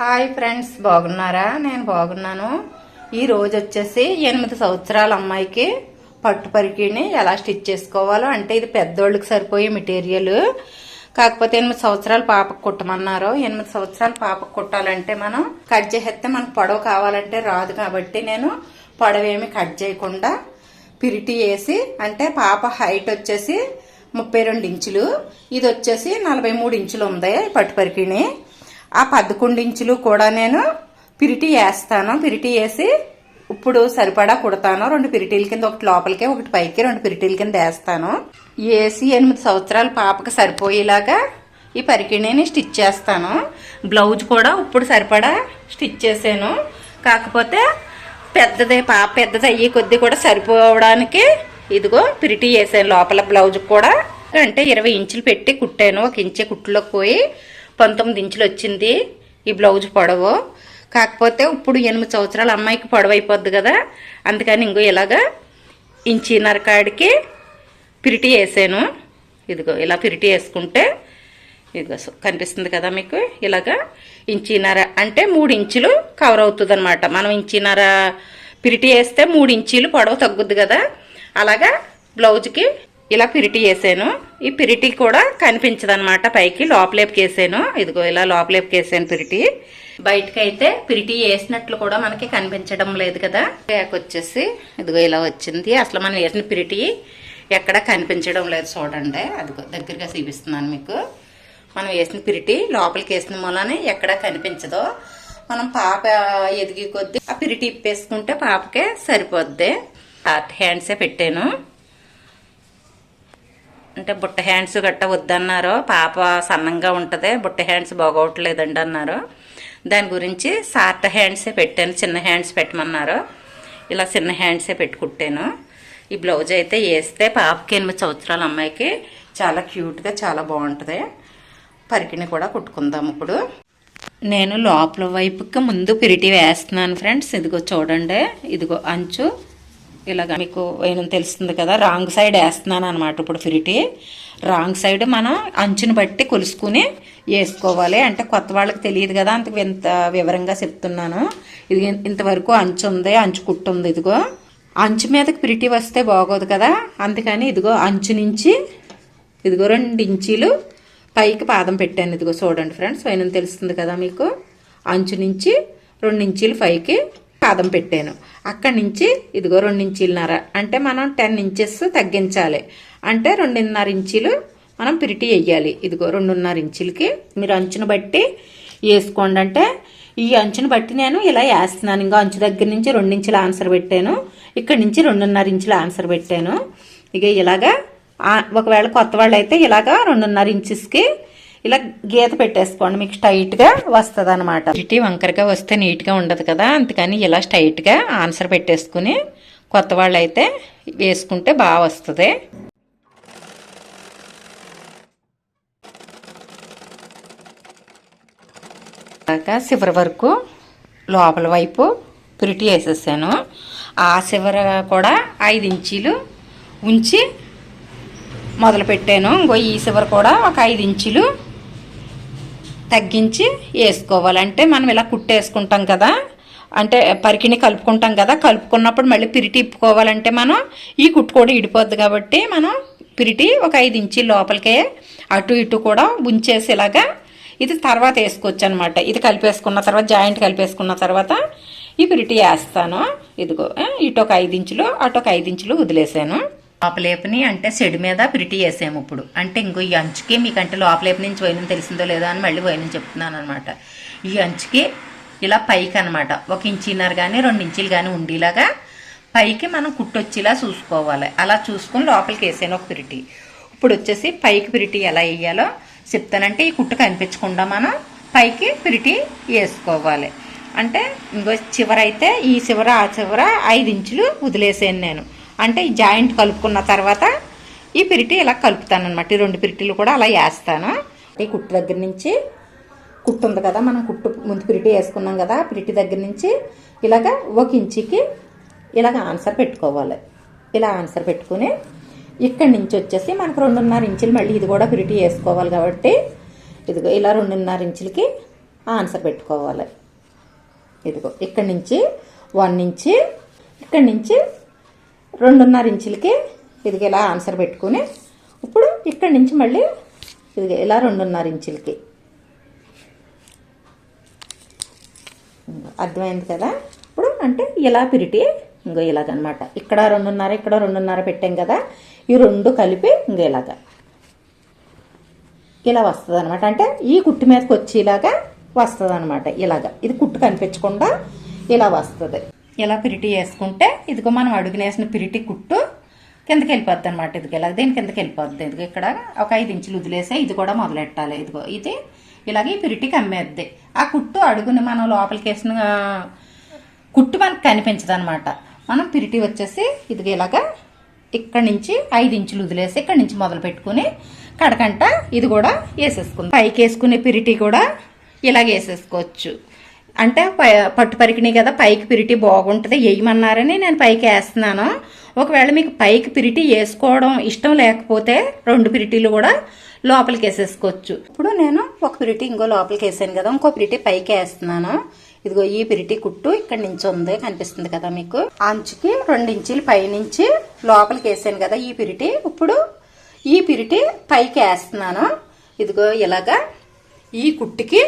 Hi friends బాగున్నారా? నేను బాగున్నాను. ఈ రోజు వచ్చేసి ఎనిమిది సంవత్సరాల అమ్మాయికి పట్టు పరికిని ఎలా స్టిచ్ చేసుకోవాలో అంటే ఇది పెద్దోళ్ళకి సరిపోయే మెటీరియల్. కాకపోతే ఎనిమిది సంవత్సరాల పాపకు కుట్టమన్నారు. ఎనిమిది సంవత్సరాల పాపకు కుట్టాలంటే మనం కట్ చేసేస్తే మనకు పొడవు కావాలంటే రాదు కాబట్టి నేను పొడవేమి కట్ చేయకుండా పిరిటి వేసి అంటే పాప హైట్ వచ్చేసి ముప్పై రెండు ఇంచులు ఇది వచ్చేసి నలభై మూడు ఇంచులు ఉంది పట్టు పరికిణి. ఆ పదకొండు ఇంచులు కూడా నేను పిరిటి వేస్తాను. పిరిటి వేసి ఇప్పుడు సరిపడా కుడతాను. రెండు పిరిటీల కింద ఒకటి లోపలికి ఒకటి పైకి రెండు పిరిటీల కింద వేస్తాను. వేసి ఎనిమిది సంవత్సరాల పాపకి సరిపోయేలాగా ఈ పరికిణిని స్టిచ్ చేస్తాను. బ్లౌజ్ కూడా ఇప్పుడు సరిపడా స్టిచ్ చేశాను. కాకపోతే పెద్దదే పాప పెద్దది అయ్యే కొద్ది కూడా సరిపోవడానికి ఇదిగో పిరిటి వేసాను. లోపల బ్లౌజ్ కూడా అంటే ఇరవై ఇంచులు పెట్టి కుట్టాను. ఒక ఇంచే కుట్టులోకి పోయి పంతొమ్మిది ఇంచులు వచ్చింది ఈ బ్లౌజ్ పొడవు. కాకపోతే ఇప్పుడు ఎనిమిది సంవత్సరాల అమ్మాయికి పొడవు అయిపోద్ది కదా. అందుకని ఇంకో ఇలాగా ఇంచిన్నర కాడికి పిరిటి వేసాను. ఇదిగో ఇలా పిరిటి వేసుకుంటే ఇదిగో కనిపిస్తుంది కదా మీకు? ఇలాగా ఇంచినర అంటే మూడు ఇంచులు కవర్ అవుతుంది అనమాట మనం ఇంచినర పిరిటి వేస్తే మూడు ఇంచీలు పొడవు తగ్గుద్ది కదా. అలాగా బ్లౌజ్కి ఇలా పిరిటి వేసాను. ఈ పిరిటి కూడా కనిపించదనమాట పైకి. లోపలేపుకి వేసాను ఇదిగో ఇలా లోపలేపుకి వేసాను పిరిటి. బయటకైతే అయితే పిరిటి వేసినట్లు కూడా మనకి కనిపించడం లేదు కదా. బ్యాక్ వచ్చేసి ఇదిగో ఇలా వచ్చింది. అసలు మనం వేసిన పిరిటి ఎక్కడ కనిపించడం లేదు చూడండి. అదిగో దగ్గరగా చూపిస్తున్నాను మీకు. మనం వేసిన పిరిటి లోపలికి వేసిన మూలనే ఎక్కడ కనిపించదో మనం పాప ఎదిగి కొద్దీ ఆ పిరిటి ఇప్పేసుకుంటే పాపకే సరిపోద్ది. హ్యాండ్సే పెట్టాను. అంటే బుట్ట హ్యాండ్స్ గట్ట వద్దన్నారు పాప సన్నంగా ఉంటుంది బుట్ట హ్యాండ్స్ బాగోవట్లేదండి అన్నారు. దాని గురించి షార్ట్ హ్యాండ్సే పెట్టాను చిన్న హ్యాండ్స్ పెట్టమన్నారు. ఇలా చిన్న హ్యాండ్సే పెట్టుకుంటాను. ఈ బ్లౌజ్ అయితే వేస్తే పాపకి ఎనిమిది సంవత్సరాల అమ్మాయికి చాలా క్యూట్గా చాలా బాగుంటుంది. పరికిని కూడా కుట్టుకుందాం ఇప్పుడు. నేను లోపల వైపుకి ముందు పిరిటి వేస్తున్నాను ఫ్రెండ్స్. ఇదిగో చూడండి. ఇదిగో అంచు. ఇలాగ మీకు ఏమో తెలుస్తుంది కదా రాంగ్ సైడ్ వేస్తున్నాను అనమాట ఇప్పుడు ఫిరిటి. రాంగ్ సైడ్ మనం అంచుని బట్టి కొలుసుకుని వేసుకోవాలి. అంటే కొత్త వాళ్ళకి తెలియదు కదా అంత ఇంత వివరంగా చెప్తున్నాను. ఇది ఇంతవరకు అంచు ఉంది అంచు కుట్టు ఉంది ఇదిగో. అంచు మీదకి పిరిటి వస్తే బాగోదు కదా అందుకని ఇదిగో అంచు నుంచి ఇదిగో రెండు ఇంచీలు పైకి పాదం పెట్టాను ఇదిగో చూడండి ఫ్రెండ్స్ పైన తెలుస్తుంది కదా మీకు? అంచు నుంచి రెండు ఇంచీలు పైకి పాదం పెట్టాను. అక్కడి నుంచి ఇదిగో రెండు ఇంచీలన్నర అంటే మనం టెన్ ఇంచెస్ తగ్గించాలి. అంటే రెండున్నర ఇంచీలు మనం పిరిటి వేయాలి ఇదిగో రెండున్నర ఇంచులకి మీరు అంచును బట్టి వేసుకోండి. అంటే ఈ అంచును బట్టి నేను ఇలా వేస్తున్నాను. ఇంకా అంచు దగ్గర నుంచి రెండు ఆన్సర్ పెట్టాను. ఇక్కడ నుంచి రెండున్నర ఇంచుల ఆన్సర్ పెట్టాను. ఇక ఇలాగా ఒకవేళ కొత్త వాళ్ళు అయితే ఇలాగా రెండున్నర ఇంచెస్కి ఇలా గీత పెట్టేసుకోండి మీకు స్ట్రైట్గా వస్తుంది అనమాట ఇటు వంకరగా వస్తే నీట్గా ఉండదు కదా అందుకని ఇలా స్ట్రైట్గా ఆన్సర్ పెట్టేసుకుని కొత్త వాళ్ళు అయితే వేసుకుంటే బాగా వస్తుంది. చివరి వరకు లోపల వైపు పిరిటి వేసేసాను. ఆ చివర కూడా ఐదు ఇంచీలు ఉంచి మొదలు పెట్టాను ఇంకో ఈ చివర కూడా ఒక ఐదు ఇంచులు తగ్గించి వేసుకోవాలంటే మనం ఇలా కుట్టేసుకుంటాం కదా. అంటే పరికిని కలుపుకుంటాం కదా. కలుపుకున్నప్పుడు మళ్ళీ పిరిటి ఇప్పుకోవాలంటే మనం ఈ కుట్టు కూడా ఇడిపోద్ది కాబట్టి మనం పిరిటి ఒక ఐదు ఇంచీల లోపలికే అటు ఇటు కూడా ఉంచేసేలాగా ఇది తర్వాత వేసుకోవచ్చు అనమాట ఇది కలిపేసుకున్న తర్వాత జాయింట్ కలిపేసుకున్న తర్వాత ఈ పిరిటి వేస్తాను. ఇదిగో ఇటు ఒక ఐదు ఇంచులు అటు ఒక ఐదు ఇంచులు వదిలేసాను. లోపలేపుని అంటే సెడి మీద పిరిటి వేసాము ఇప్పుడు. అంటే ఇంకో ఈ అంచుకి మీకంటే లోపలేపు నుంచి పోయిన తెలిసిందో లేదో అని మళ్ళీ పోయిన చెప్తున్నాను అనమాట ఈ అంచుకి ఇలా పైకి అనమాట ఒక ఇంచిన్నర కానీ రెండు ఇంచులు కానీ ఉండేలాగా పైకి మనం కుట్టొచ్చేలా చూసుకోవాలి. అలా చూసుకొని లోపలికి వేసాను ఒక పిరిటి. ఇప్పుడు వచ్చేసి పైకి పిరిటి ఎలా వేయాలో చెప్తానంటే ఈ కుట్టు కనిపించకుండా మనం పైకి పిరిటి వేసుకోవాలి. అంటే ఇంకో చివరైతే ఈ చివర ఆ చివర ఐదు ఇంచులు వదిలేసాను నేను. అంటే ఈ జాయింట్ కలుపుకున్న తర్వాత ఈ పిరిటి ఇలా కలుపుతాను అనమాట ఈ రెండు పిరిటీలు కూడా అలా వేస్తాను. ఈ కుట్టు దగ్గర నుంచి కుట్టు ఉంది కదా మనం కుట్టు ముందు పిరిటి వేసుకున్నాం కదా పిరిటి దగ్గర నుంచి ఇలాగ ఒక ఇంచుకి ఇలాగ ఆన్సర్ పెట్టుకోవాలి. ఇలా ఆన్సర్ పెట్టుకుని ఇక్కడి నుంచి వచ్చేసి మనకు రెండున్నర ఇంచులు మళ్ళీ ఇది కూడా పిరిటి వేసుకోవాలి కాబట్టి ఇదిగో ఇలా రెండున్నర ఇంచులకి ఆన్సర్ పెట్టుకోవాలి. ఇదిగో ఇక్కడి నుంచి వన్ ఇంచి ఇక్కడి నుంచి రెండున్నర ఇంచులకి ఇదిగో ఇలా ఆన్సర్ పెట్టుకుని ఇప్పుడు ఇక్కడి నుంచి మళ్ళీ ఇది ఇలా రెండున్నర ఇంచులకి. అర్థమైంది కదా? ఇప్పుడు అంటే ఇలా పిరిటి ఇంకో ఇలాగనమాట. ఇక్కడ రెండున్నర ఇక్కడ రెండున్నర పెట్టాం కదా? ఈ రెండు కలిపి ఇంకో ఇలాగా. ఇలా వస్తుంది అనమాట అంటే ఈ కుట్టు మీదకి వచ్చేలాగా వస్తుంది అనమాట ఇలాగా. ఇది కుట్టు కనిపించకుండా ఇలా వస్తుంది. ఇలా పిరిటి వేసుకుంటే ఇదిగో మనం అడుగునేసిన పిరిటి కుట్టు కిందకి వెళ్ళిపోద్ది అనమాట ఇదిగో ఇలా దీని కిందకి వెళ్ళిపోద్ది. ఇదిగో ఇక్కడ ఒక ఐదు ఇంచులు వదిలేసే ఇది కూడా మొదలెట్టాలి. ఇదిగో ఇది ఇలాగే ఈ పిరిటికి అమ్మేద్ది ఆ కుట్టు అడుగుని మనం లోపలికి వేసిన కుట్టు మనకు కనిపించదు అనమాట మనం పిరిటి వచ్చేసి ఇదిగో ఇలాగా ఇక్కడ నుంచి ఐదు ఇంచులు వదిలేసి ఇక్కడ నుంచి మొదలు పెట్టుకుని కడకంట ఇది కూడా వేసేసుకుందాం. పైకి వేసుకునే పిరిటి కూడా ఇలాగ వేసేసుకోవచ్చు. అంటే పట్టు పరికిణి కదా పైకి పిరిటి బాగుంటుంది వేయమన్నారని నేను పైకి వేస్తున్నాను. ఒకవేళ మీకు పైకి పిరిటి వేసుకోవడం ఇష్టం లేకపోతే రెండు పిరిటీలు కూడా లోపలికి వేసేసుకోవచ్చు. ఇప్పుడు నేను ఒక పిరిటి ఇంకో లోపలికి వేసాను కదా ఇంకో పిరిటి పైకి వేస్తున్నాను. ఇదిగో ఈ పిరిటి కుట్టు ఇక్కడ నుంచి ఉంది కనిపిస్తుంది కదా మీకు. అంచుకి రెండు ఇంచులు పైనుంచి లోపలికి వేసాను కదా ఈ పిరిటి. ఇప్పుడు ఈ పిరిటి పైకి వేస్తున్నాను. ఇదిగో ఇలాగా ఈ కుట్టుకి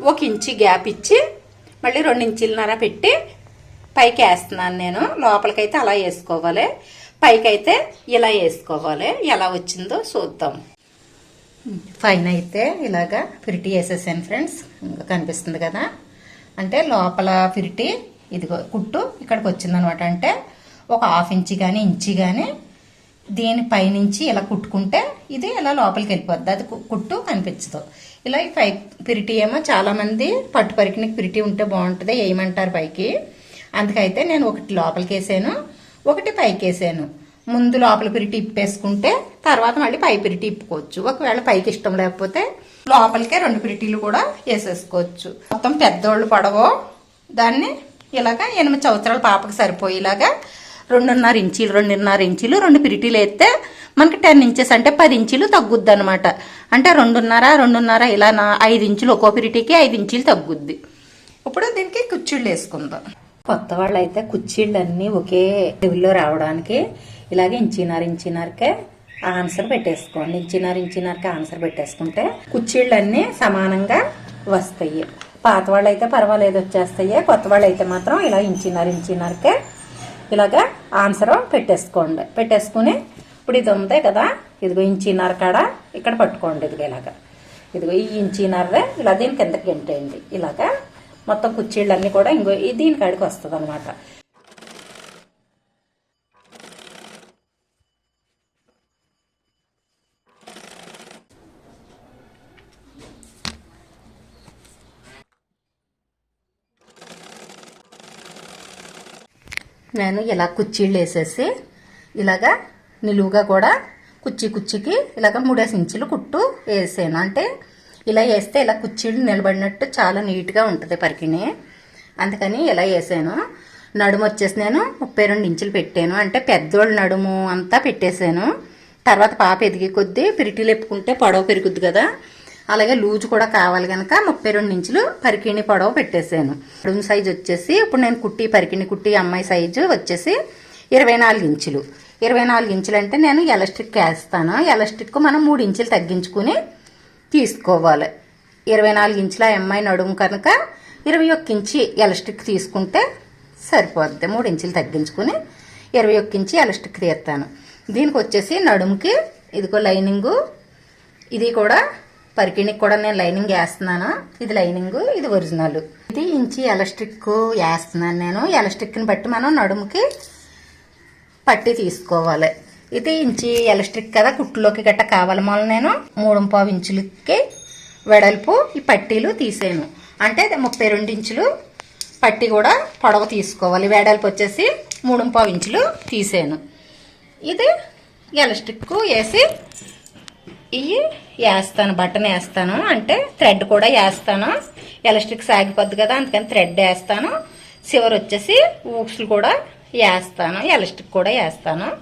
ఒక ఇంచి గ్యాప్ ఇచ్చి మళ్ళీ రెండు ఇంచులన్నర పెట్టి పైకి వేస్తున్నాను నేను. లోపలికైతే అలా వేసుకోవాలి. పైకైతే ఇలా వేసుకోవాలి. ఎలా వచ్చిందో చూద్దాం. ఫైన్ అయితే ఇలాగా ఫిరిటీ వేసేసాను ఫ్రెండ్స్. ఇంకా కనిపిస్తుంది కదా. అంటే లోపల ఫిరిటీ ఇదిగో కుట్టు ఇక్కడికి వచ్చిందనమాట. అంటే ఒక హాఫ్ ఇంచి కానీ ఇంచి కానీ దీని పైనుంచి ఇలా కుట్టుకుంటే ఇది ఇలా లోపలికి వెళ్ళిపోద్ది. అది కు- కుట్టు కనిపించదు. ఇలా ఈ పై పిరిటి ఏమో చాలామంది పట్టు పరికినికి పిరిటి ఉంటే బాగుంటుంది వేయమంటారు పైకి. అందుకైతే నేను ఒకటి లోపలికి వేసాను ఒకటి పైకి వేసాను ముందు లోపల పిరిటి ఇప్పేసుకుంటే తర్వాత మళ్ళీ పై పిరిటి ఇప్పుకోవచ్చు. ఒకవేళ పైకి ఇష్టం లేకపోతే లోపలికే రెండు పిరిటీలు కూడా వేసేసుకోవచ్చు. మొత్తం పెద్దోళ్ళు పడవో దాన్ని ఇలాగ ఎనిమిది సంవత్సరాల పాపకి సరిపోయేలాగా రెండున్నర ఇంచీలు రెండున్నర ఇంచీలు రెండు పిరిటీలు వేస్తే మనకి టెన్ ఇంచెస్ అంటే పది ఇంచీలు తగ్గుద్ది అనమాట అంటే రెండున్నర రెండున్నర ఇలా నా ఐదు ఇంచులు ఒక్కో పిరిటీకి ఐదు ఇంచీలు తగ్గుద్ది. ఇప్పుడు దీనికి కుచ్చిళ్ళు వేసుకుందాం. కొత్త వాళ్ళు అయితే కుచ్చిళ్ళు అన్నీ ఒకే లెవెల్లో రావడానికి ఇలాగే ఇంచినారు ఇంచినారకే ఆన్సర్ పెట్టేసుకోండి. ఇంచినారు ఇంచినారకే ఆన్సర్ పెట్టేసుకుంటే కుచ్చిళ్ళు అన్నీ సమానంగా వస్తాయి. పాత వాళ్ళు అయితే పర్వాలేదు వచ్చేస్తాయి. కొత్త వాళ్ళు అయితే మాత్రం ఇలా ఇంచినారు ఇంచినారకే ఇలాగా ఆన్సర్ పెట్టేసుకోండి. పెట్టేసుకుని ఇప్పుడు ఇది ఉంది కదా ఇదిగో ఇంచిన్నర కాడ ఇక్కడ పట్టుకోండి ఇదిగో ఇలాగా. ఇదిగో ఈ ఇంచిన్నర ఇలా దీని కిందకి గంటేయండి. ఇలాగా మొత్తం కుర్చీళ్ళన్నీ కూడా ఇంకో ఈ దీని కాడికి వస్తుంది అనమాట నేను ఇలా కుర్చీళ్ళు వేసేసి ఇలాగా నిలువుగా కూడా కుర్చీ కుర్చీకి ఇలాగ మూడేసి ఇంచులు కుట్టు వేసాను. అంటే ఇలా వేస్తే ఇలా కుర్చీళ్ళు నిలబడినట్టు చాలా నీట్గా ఉంటుంది పరికిణి అందుకని ఇలా వేసాను. నడుము వచ్చేసి నేను ముప్పై రెండు ఇంచులు పెట్టాను. అంటే పెద్దోళ్ళ నడుము అంతా పెట్టేశాను తర్వాత పాప ఎదిగే కొద్దీ పిరిటీలు ఎప్పుకుంటే పొడవ పెరుగుద్ది కదా. అలాగే లూజ్ కూడా కావాలి కనుక ముప్పై రెండు ఇంచులు పరికిణి పొడవ పెట్టేశాను. నడుము సైజ్ వచ్చేసి ఇప్పుడు నేను కుట్టి పరికిణి కుట్టి అమ్మాయి సైజు వచ్చేసి ఇరవై నాలుగు ఇంచులు. ఇరవై నాలుగు ఇంచులు అంటే నేను ఎలస్ట్రిక్ వేస్తాను. ఎలస్ట్రిక్ మనం మూడు ఇంచులు తగ్గించుకుని తీసుకోవాలి. ఇరవై నాలుగు ఇంచుల అమ్మాయి నడుము కనుక ఇరవై ఒక్క ఇంచి ఎలస్ట్రిక్ తీసుకుంటే సరిపోద్ది. మూడు ఇంచులు తగ్గించుకుని ఇరవై ఒక్క ఇంచి ఎలస్ట్రిక్ తీస్తాను. దీనికి వచ్చేసి నడుముకి ఇదిగో లైనింగు. ఇది కూడా పరికిణికి కూడా నేను లైనింగ్ వేస్తున్నాను. ఇది లైనింగ్ ఇది ఒరిజినల్. ఇది ఇంచి ఎలక్ట్రిక్ వేస్తున్నాను నేను. ఎలస్ట్రిక్ని బట్టి మనం నడుముకి పట్టి తీసుకోవాలి. ఇది ఇంచి ఎలక్ట్రిక్ కదా కుట్టులోకి గట్ట కావాలి మొన్న నేను. మూడు పావు ఇంచులకి వెడల్పు ఈ పట్టీలు తీసాను. అంటే ముప్పై రెండు ఇంచులు పట్టి కూడా పొడవు తీసుకోవాలి. వెడల్పు వచ్చేసి మూడు పావు ఇంచులు తీసాను. ఇది ఎలక్ట్రిక్ వేసి ఇవి వేస్తాను బటన్ వేస్తాను. అంటే థ్రెడ్ కూడా వేస్తాను. ఎలస్ట్రిక్ సాగిపోద్ది కదా అందుకని థ్రెడ్ వేస్తాను. చివరి వచ్చేసి ఊక్స్లు కూడా వేస్తాను. ఎలస్ట్రిక్ కూడా వేస్తాను.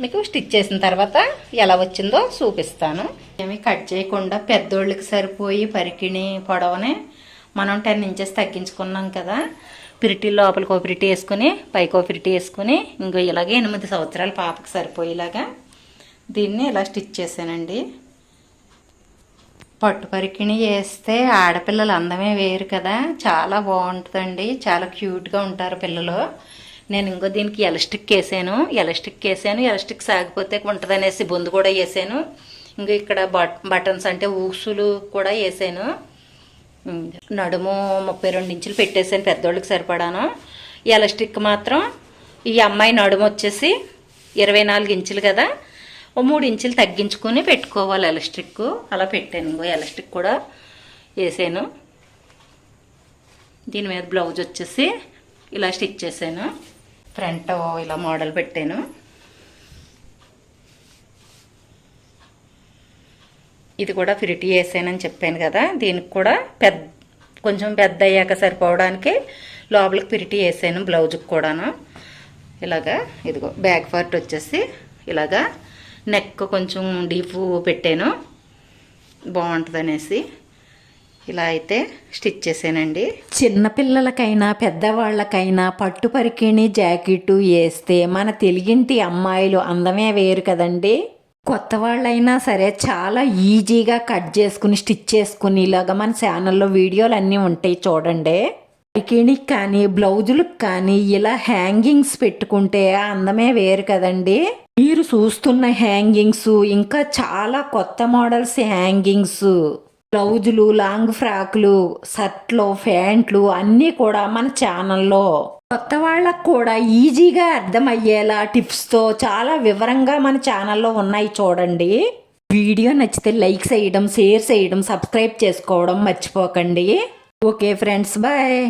మీకు స్టిచ్ చేసిన తర్వాత ఎలా వచ్చిందో చూపిస్తాను. ఏమి కట్ చేయకుండా పెద్దోళ్ళకి సరిపోయి పరికిణి పొడవని మనం టెన్ ఇంచెస్ తగ్గించుకున్నాం కదా. పిరిటి లోపలికి ఒక పిరిటి వేసుకుని పైకి ఒక పిరిటి వేసుకుని ఇంకో ఇలాగే ఎనిమిది సంవత్సరాల పాపకి సరిపోయేలాగా దీన్ని ఇలా స్టిచ్ చేశానండి. పట్టు పరికిణి వేస్తే ఆడపిల్లలు అందమే వేరు కదా. చాలా బాగుంటుందండి. చాలా క్యూట్గా ఉంటారు పిల్లలు. నేను ఇంకో దీనికి ఎలస్టిక్ వేసాను ఎలస్టిక్ వేసాను ఎలస్టిక్ సాగిపోతే ఉంటుందనేసి బొందు కూడా వేసాను. ఇంకో ఇక్కడ బట్ బటన్స్ అంటే ఊసులు కూడా వేసాను. నడుము ముప్పై రెండు ఇంచులు పెట్టేసాను పెద్దోళ్ళకి సరిపడాను. ఎలస్టిక్ మాత్రం ఈ అమ్మాయి నడుము వచ్చేసి ఇరవై నాలుగు ఇంచులు కదా. ఓ మూడు ఇంచులు తగ్గించుకొని పెట్టుకోవాలి ఎలస్ట్రిక్ అలా పెట్టాను ఇంకో ఎలస్ట్రిక్ కూడా వేసాను. దీని మీద బ్లౌజ్ వచ్చేసి ఇలా స్టిచ్ చేశాను. ఫ్రంట్ ఇలా మోడల్ పెట్టాను. ఇది కూడా ఫిరిటీ వేసానని చెప్పాను కదా దీనికి కూడా పెద్ద కొంచెం పెద్ద అయ్యాక సరిపోవడానికి లోపలికి ఫిరిటీ వేసాను బ్లౌజ్కి కూడాను. ఇలాగా ఇదిగో బ్యాక్ పార్ట్ వచ్చేసి ఇలాగా నెక్ కొంచెం డీప్ పెట్టాను. బాగుంటుంది అనేసి ఇలా అయితే స్టిచ్ చేసానండి చిన్నపిల్లలకైనా పెద్దవాళ్ళకైనా పట్టు పరికిణి జాకెట్ వేస్తే మన తెలుగింటి అమ్మాయిలు అందమే వేరు కదండి. కొత్త వాళ్ళైనా సరే చాలా ఈజీగా కట్ చేసుకుని స్టిచ్ చేసుకుని ఇలాగా మన ఛానల్లో వీడియోలు అన్నీ ఉంటాయి చూడండి. పరికిణికి కానీ బ్లౌజులకు కానీ ఇలా హ్యాంగింగ్స్ పెట్టుకుంటే అందమే వేరు కదండి. మీరు చూస్తున్న హ్యాంగింగ్స్ ఇంకా చాలా కొత్త మోడల్స్ హ్యాంగింగ్స్. బ్లౌజులు లాంగ్ ఫ్రాక్లు షర్ట్లు ప్యాంట్లు అన్నీ కూడా మన ఛానల్లో. కొత్త వాళ్ళకు కూడా ఈజీగా అర్థమయ్యేలా టిప్స్తో చాలా వివరంగా మన ఛానల్లో ఉన్నాయి చూడండి. వీడియో నచ్చితే లైక్ చేయడం షేర్ చేయడం సబ్స్క్రైబ్ చేసుకోవడం మర్చిపోకండి. Okay friends bye.